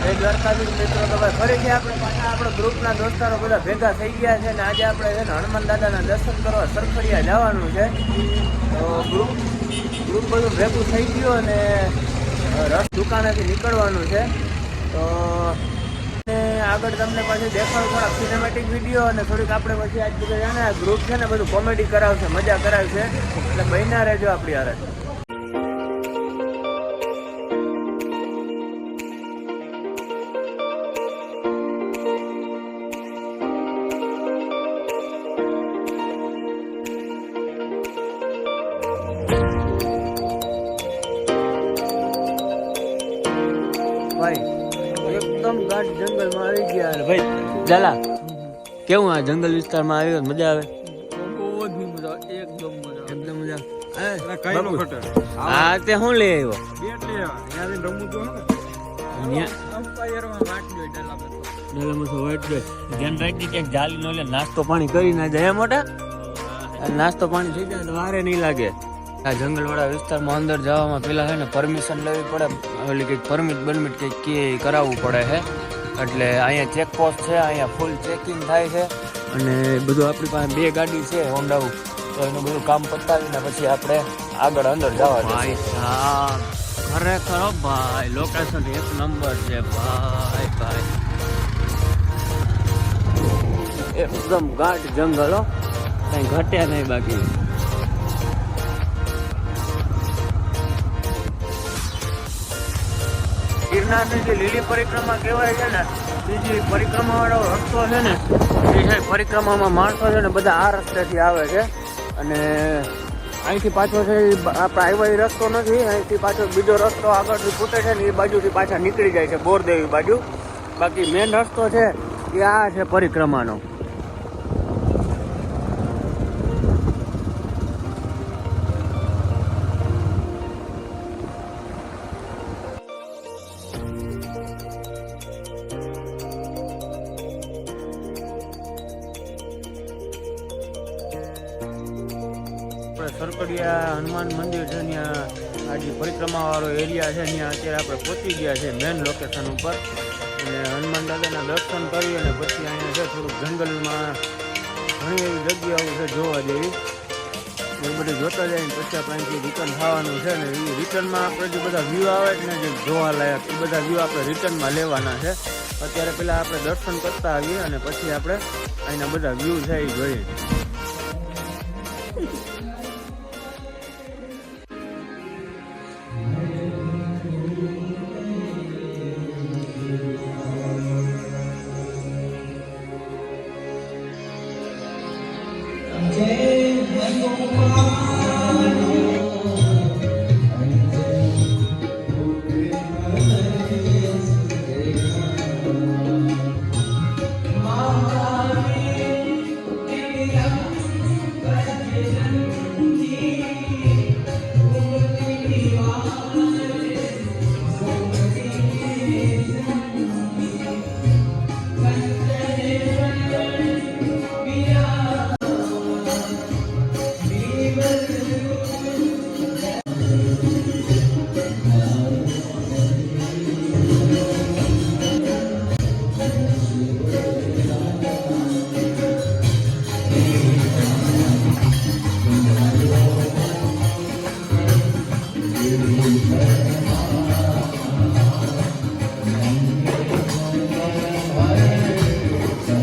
જય દ્વારકાધીશ મિત્રો, તો ભાઈ ફરીથી આપણે પાછા આપણા ગ્રુપના દોસ્તારો બધા ભેગા થઈ ગયા છે અને આજે આપણે છે ને હનુમાન દાદાના દર્શન કરવા સરખડિયા જવાનું છે. તો ગ્રુપ ગ્રુપ બધું ભેગું થઈ ગયું અને રસ દુકાનેથી નીકળવાનું છે. તો આગળ તમને પછી દેખાડું થોડાક સિનેમેટિક વીડિયો અને થોડીક આપણે પછી આજ બધું છે ને ગ્રુપ છે ને બધું કોમેડી કરાવશે, મજા કરાવશે. એટલે બન્યા રહેજો આપણી હારે. આવી ભાઈ ચાલા. કેવું આ જંગલ વિસ્તારમાં આવ્યો મજા આવે? બહુ જ મજા આવે, એકદમ મજા આવે. એકદમ મજા એટલે કઈ નો ઘટે. હા તે શું લઈ આવ્યો. નાસ્તો પાણી કરી ના જાય હે મોટા? નાસ્તો પાણી થઈ જાય વારે નહીં લાગે. આ જંગલવાળા વિસ્તારમાં અંદર જવામાં પેલા છે ને પરમિશન લેવી પડે. ઓલી કંઈક પરમિટ બરમિટ કંઈક કે કરાવવું પડે છે એટલે અહીંયા ચેકપોસ્ટ છે અહીંયા ફૂલ ચેકિંગ થાય છે. અને બધું આપણી પાસે બે ગાડી છે હોન્ડા તો એનું બધું કામ પતાવીને પછી આપણે આગળ અંદર જવા ખરેખર ભાઈ લોકેશન એક નંબર છે ભાઈ ભાઈ. એકદમ ગાઢ જંગલ હો. કઈ ઘટ્યા નહીં બાકી. ગિરનારની જે લીલી પરિક્રમા કહેવાય છે ને બીજી પરિક્રમા વાળો રસ્તો છે ને, એ છે પરિક્રમામાં માણસો છે ને બધા આ રસ્તેથી આવે છે. અને અહીંથી પાછો છે આપણે આવ્યો રસ્તો નથી, અહીંથી પાછો બીજો રસ્તો આગળથી ફૂટે છે ને, એ બાજુથી પાછા નીકળી જાય છે બોરદેવી બાજુ. બાકી મેન રસ્તો છે એ આ છે પરિક્રમાનો. સરકડિયા હનુમાન મંદિર છે ત્યાં. આ જે પરિક્રમાવાળો એરિયા છે ત્યાં અત્યારે આપણે પહોંચી ગયા છે મેન લોકેશન ઉપર. અને હનુમાન દાદાના દર્શન કરી અને પછી અહીંયા છે થોડુંક જંગલમાં ઘણી એવી જગ્યાઓ છે જોવા જેવી. એ બધું જોતા જાય ને પછી આપણે અહીંથી રિટર્ન થવાનું છે ને એ રિટર્નમાં આપણે જે બધા વ્યૂ આવે છે ને જે જોવાલાયક એ બધા વ્યૂ આપણે રિટર્નમાં લેવાના છે. અત્યારે પહેલાં આપણે દર્શન કરતા આવીએ અને પછી આપણે અહીંના બધા વ્યૂ છે એ જોઈએ.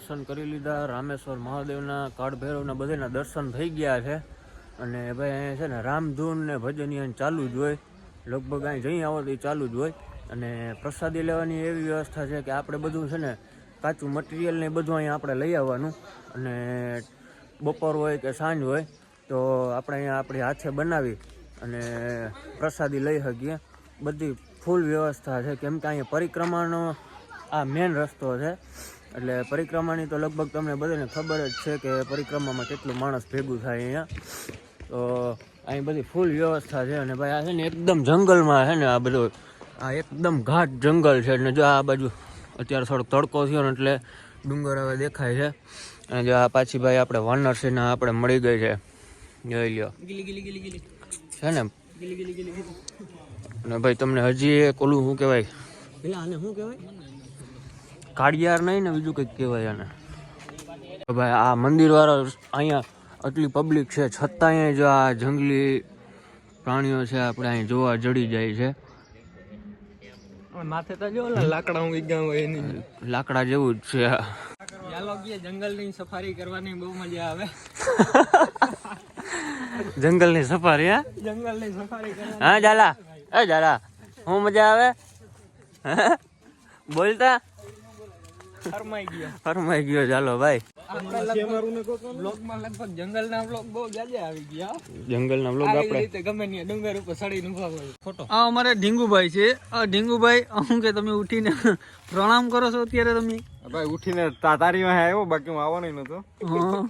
દર્શન કરી લીધા. રામેશ્વર મહાદેવના કાળભૈરવના બધાના દર્શન થઈ ગયા છે. અને ભાઈ અહીંયા છે ને રામધૂન ને ભજન અહીંયા ચાલુ જ હોય. લગભગ અહીં જઈ આવો તો એ ચાલુ જ હોય. અને પ્રસાદી લેવાની એવી વ્યવસ્થા છે કે આપણે બધું છે ને કાચું મટીરિયલ ને બધું અહીંયા આપણે લઈ આવવાનું. અને બપોર હોય કે સાંજ હોય તો આપણે અહીંયા આપણી હાથે બનાવી અને પ્રસાદી લઈ શકીએ. બધી ફૂલ વ્યવસ્થા છે. કેમ કે અહીંયા પરિક્રમાનો આ મેન રસ્તો છે. એટલે પરિક્રમાની તો લગભગ તમને બધાને ખબર જ છે કે પરિક્રમામાં કેટલું માણસ ભેગું થાય અહીંયા. તો અહીં બધી ફૂલ વ્યવસ્થા છે અને ભાઈ આ છે ને એકદમ જંગલમાં છે ને આ બધું આ એકદમ ઘાટ જંગલ છે અને જો આ બાજુ અત્યારે થોડોક તડકો થયો ને એટલે ડુંગર હવે દેખાય છે. અને જો આ પાછી ભાઈ આપણે વાનર છે ને આપણે મળી ગઈ છે. જોઈ લ્યો. છે ને? અને ભાઈ તમને હજી એક ઓલું શું કહેવાય? શું કહેવાય? કાળિયાર નહીં ને બીજું કંઈક કહેવાય એને ભાઈ આ મંદિર વાળા અહીંયા આટલી પબ્લિક છે છતાંય જો આ જંગલી પ્રાણીઓ છે આપણે અહીં જોવા જડી જાય છે. માથે તો જો લાકડા હું ગયા હોય એની. લાકડા જેવું જ છે. ચાલો જંગલની સફારી કરવાની બહુ મજા આવે. જંગલની સફારી હા? જંગલની સફારી કરવાની. હા જાલા એ જાલા હું મજા આવે? બોલતા? ફરમાઈ ગયો. ફરમાઈ ગયો ચાલો ભાઈ. લગભગ જંગલના બ્લોક બહુ જાજા આવી ગયા. જંગલના બ્લોક આપણે ગમે ત્યાં ડુંગર ઉપર સડી ઊભા હોય. ફોટો. આ અમારે ઢીંગુભાઈ છે. આ ઢીંગુભાઈ હું કે તમે ઉઠીને પ્રણામ કરો છો અત્યારે તમે? ભાઈ ઉઠીને તારી વાહે આવ્યો બાકી હું આવવાનો નતો હા.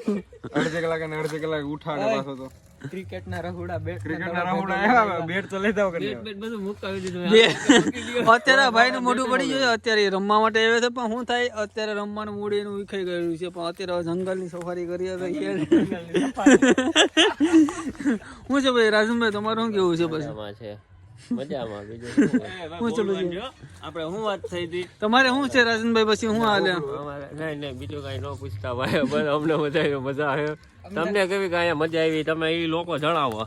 અડધી કલાક અને અડધી કલાક ઉઠાડે પાછો તો. ક્રિકેટના રહુડા બેટ ક્રિકેટના રહુડા આવ્યા બેટ તો લેતા કરી બેટ બધું મુકાવી દીધું અત્યારે ભાઈ નું મોઢું પડી ગયું અત્યારે રમવા માટે આવ્યો છે પણ શું થાય અત્યારે રમવાનું મૂડ એનું વિખાઈ ગયું છે પણ અત્યારે જંગલની સફારી કરીએ તો શું છે ભાઈ રાજુભાઈ તમારું શું કેવું છે પછી? છે. મજામાં બીજું શું ચાલુ છે આપણે શું વાત થઈ હતી? તમારે શું છે રાજનભાઈ પછી શું હાલે નહીં નહીં બીજું કઈ ન પૂછતા ભાઈ. બસ અમને બધા મજા આવે. તમને કેવી અહીંયા મજા આવી? તમે એ લોકો જણાવો.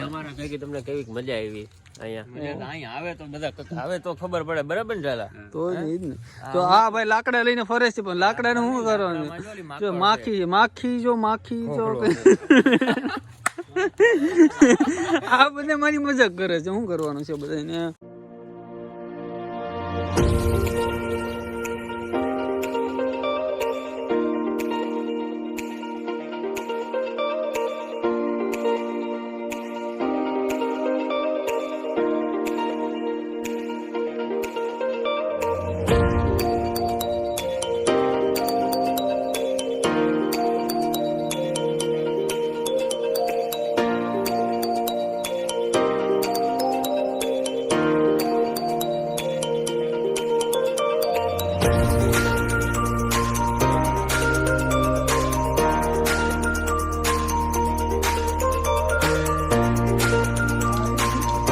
અમારા. કઈ તમને કેવી મજા આવી અહીંયા? અહીંયા તો બધા ક- આવે તો ખબર પડે. બરાબર તો જ ઈ જ ને. તો આ ભાઈ લાકડા લઈને ફરે છે પણ લાકડા શું કરવાનું? માખી માખી જો માખી જો આ બધા મારી મજાક કરે છે. શું કરવાનું છે બધાને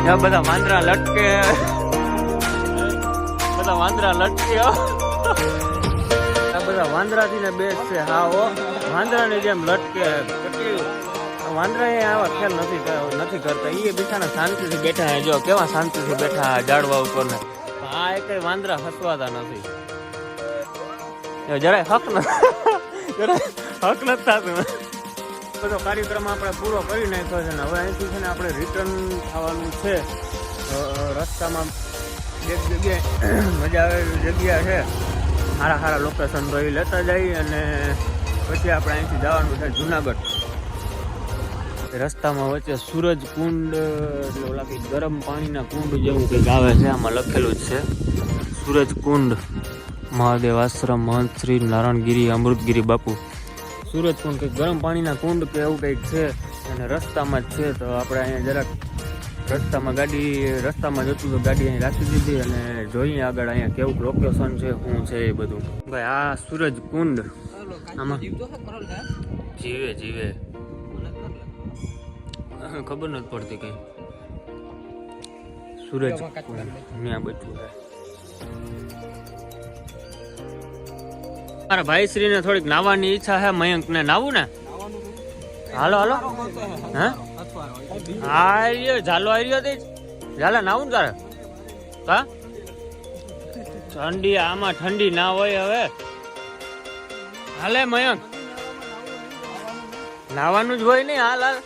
ત્યાં બધા વાંદરા લટકે. બધા વાંદરા લટકે આ બધા વાંદરાથી ને બેસ છે, હા, હો. વાંદરાની જેમ લટકે વાંદરા એ આવા ખેલ નથી નથી કરતા. એ બિચારા શાંતિથી બેઠા જો, કેવા શાંતિથી બેઠા ઝાડવા ઉપર ને. આ એક વાંદરા હસવાતા નથી. જરાય હક ન જરાય હક નથી થતું. બધો કાર્યક્રમ આપણે પૂરો કરી નાખ્યો છે ને હવે અહીંથી છે ને આપણે રિટર્ન થવાનું છે. રસ્તામાં એક જગ્યાએ મજા આવે એવી જગ્યા છે. સારા સારા લોકેશન તો એ લેતા જઈએ અને પછી આપણે અહીંથી જવાનું છે જુનાગઢ. રસ્તામાં વચ્ચે સૂરજ કુંડ, એટલે ઓલા કંઈક ગરમ પાણીના કુંડ જેવું કંઈક આવે છે, આમાં લખેલું જ છે. સૂરજ કુંડ, મહાદેવ આશ્રમ, મહંત શ્રી નારાયણગીરી, અમૃતગીરી બાપુ. સુરત કુંડ કંઈક ગરમ પાણીના કુંડ કે એવું કંઈક છે અને રસ્તામાં જ છે, તો આપણે અહીંયા જરાક રસ્તામાં ગાડી, રસ્તામાં જતું તો ગાડી અહીં રાખી દીધી અને જોઈએ આગળ અહીંયા કેવું લોકેશન છે, શું છે એ બધું. ભાઈ, આ સૂરજ કુંડ. આમાં જીવે જીવે. ખબર નથી પડતી કઈ. સૂરજ ત્યાં બધું. મારા ભાઈ શ્રી ને થોડીક નાવાની ઈચ્છા છે મયંક ને નાવું ને? હાલો હાલો. હે? હા રહ્યો ઝાલો આવી રહ્યો તે ઝાલા નાવું ને તારે? કા? ઠંડી, આમાં ઠંડી ના હોય હવે. હાલે મયંક. નાવાનું જ હોય નહીં, હાલ હાલ.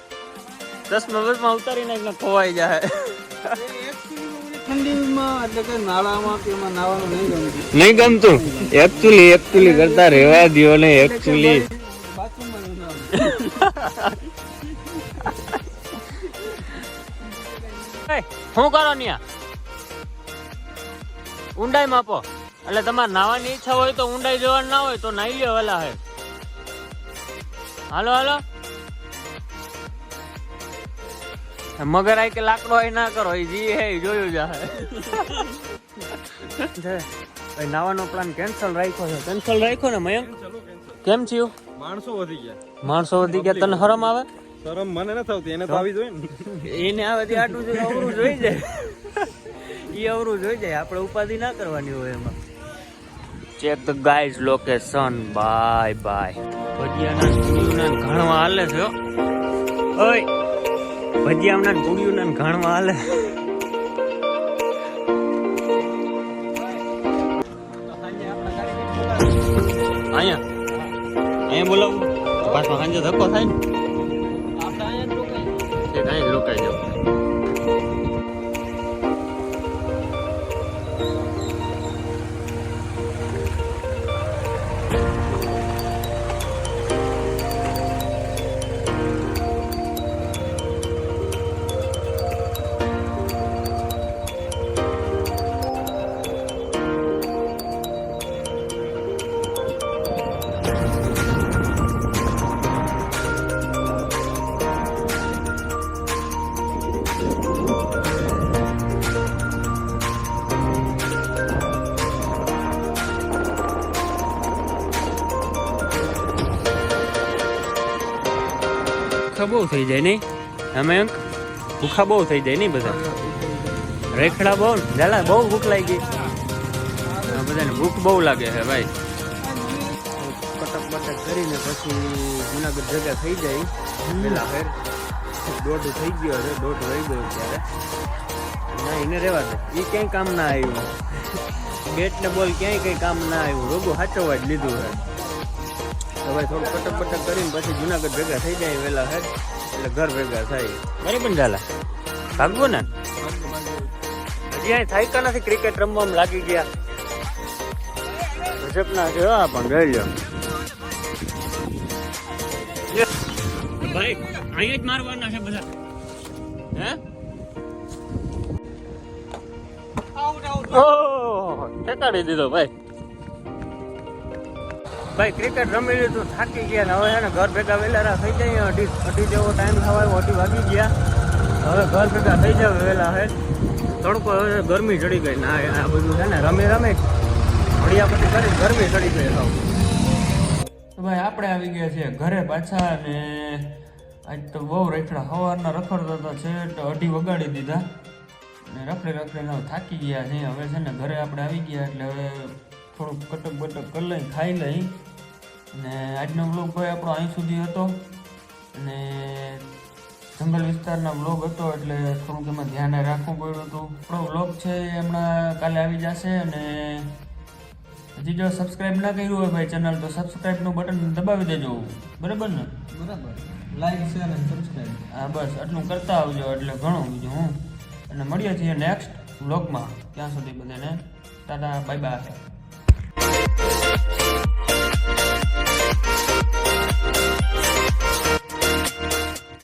ચશ્મા બસમાં ઉતારી નાખીને ખોવાઈ જાય. ઠંડીમાં એટલે કે નાળામાં કે એમાં નાવાનું નહીં ગમતું. નહીં ગમતું? એકચુલી એકચુલી કરતા રેવા દો ને જવાનું. શું કરો ન્યા? ઊંડાઈ માપો. એટલે તમારે નાવાની ઈચ્છા હોય તો ઊંડાઈ જવાની ના હોય તો નાઈ લ્યો વેલા હે. હાલો હાલો. મગર આય કે લાકડો આય ના કરો એ જી હે જોયું જા નાવાનો પ્લાન કેન્સલ રાખ્યો છે. કેન્સલ રાખ્યો ને મયંક? કેમ થયું? માણસો વધી ગયા. માણસો વધી ગયા તને હરમ આવે? શરમ મને નથી આવતી એને તો આવી જોઈએ ને. એને આવે તે આટલું જોઈએ અવરું જોઈ જાય. એ અવરું જોઈ જાય આપણે ઉપાધિ ના કરવાની હોય એમાં. Check the guys location bye bye ભજીયાના ગુડિયુના ઘણવા હાલે છે. ઓય! ભજીયાના ને ઘણવા હાલે. અહીંયા? અહીંયા બોલાવું? પાછમાં સાંજે ધક્કો થાય ને. કાંઈ જ રોકાઈ જાવ ભૂખા બહુ થઈ જાય નહીં. અમે અંક ભૂખા બહુ થઈ જાય નહીં બધા. રેખડા બહુ જાલા બહુ ભૂખ લાગી. ગઈ બધાને ભૂખ બહુ લાગે છે ભાઈ. કટક બટક કરીને પછી જુનાગઢ ભેગા થઈ જાય. પેલા ફેર. દોઢ થઈ ગયો છે, દોઢ રહી ગયો ત્યારે ના, એને રહેવા દે. એ ક્યાંય કામ ના આવ્યું. બેટ ને બોલ ક્યાંય કઈ કામ ના આવ્યું. રોગું હાચવવા જ લીધું હોય હવે થોડું કટક પટક કરીને પછી જુનાગઢ ભેગા થઈ જાય વેલા હે એટલે ઘર ભેગા થાય. બરાબર ઝાલા? ભાગવું ને? હજી અહીં થાય નથી ક્રિકેટ રમવામાં લાગી ગયા. ગજબના છે પણ ગઈ ભાઈ, અહીંયા જ મારવાના છે બધા. હે? દીધો ભાઈ. ભાઈ ક્રિકેટ રમી લીધું, થાકી ગયા ને હવે ઘર ભેગા વહેલા થઈ જાય અઢી અઢી જેવો ટાઈમ થવા આવ્યો અઢી ગયા. હવે ઘર ભેગા થઈ જાય વહેલા હે? તડકો હવે ગરમી ચડી ગઈ ના બધું છે ને, રમી રમી. ઘડિયા પછી કરી, ગરમી ચડી ગઈ સાવ ભાઈ આપણે આવી ગયા છીએ ઘરે પાછા ને આજ તો બહુ રખડા સવારના રખડતા હતા છે તો અઢી વગાડી દીધા. ને રખડે રખડે થાકી ગયા છે હવે છે ને ઘરે આપણે આવી ગયા એટલે હવે થોડુંક કટક બટક કરી લઈ, ખાઈ લઈ. ને આજનો બ્લોગ ભાઈ આપણો અહીં સુધી હતો. અને જંગલ વિસ્તારના બ્લોગ હતો એટલે થોડુંક એમાં ધ્યાન રાખવું પડ્યું હતું. આપણો બ્લોગ છે એ હમણાં કાલે આવી જશે અને હજી જો સબસ્ક્રાઇબ ના કર્યું હોય ભાઈ ચેનલ તો સબસ્ક્રાઇબનું બટન દબાવી દેજો. બરાબર ને? બરાબર. લાઈક શેર અને સબસ્ક્રાઇબ હા બસ આટલું કરતા આવજો એટલે ઘણું બીજું હું અને મળીએ છીએ નેક્સ્ટ વ્લોગમાં ત્યાં સુધી બધાને ટાટા બાય બાય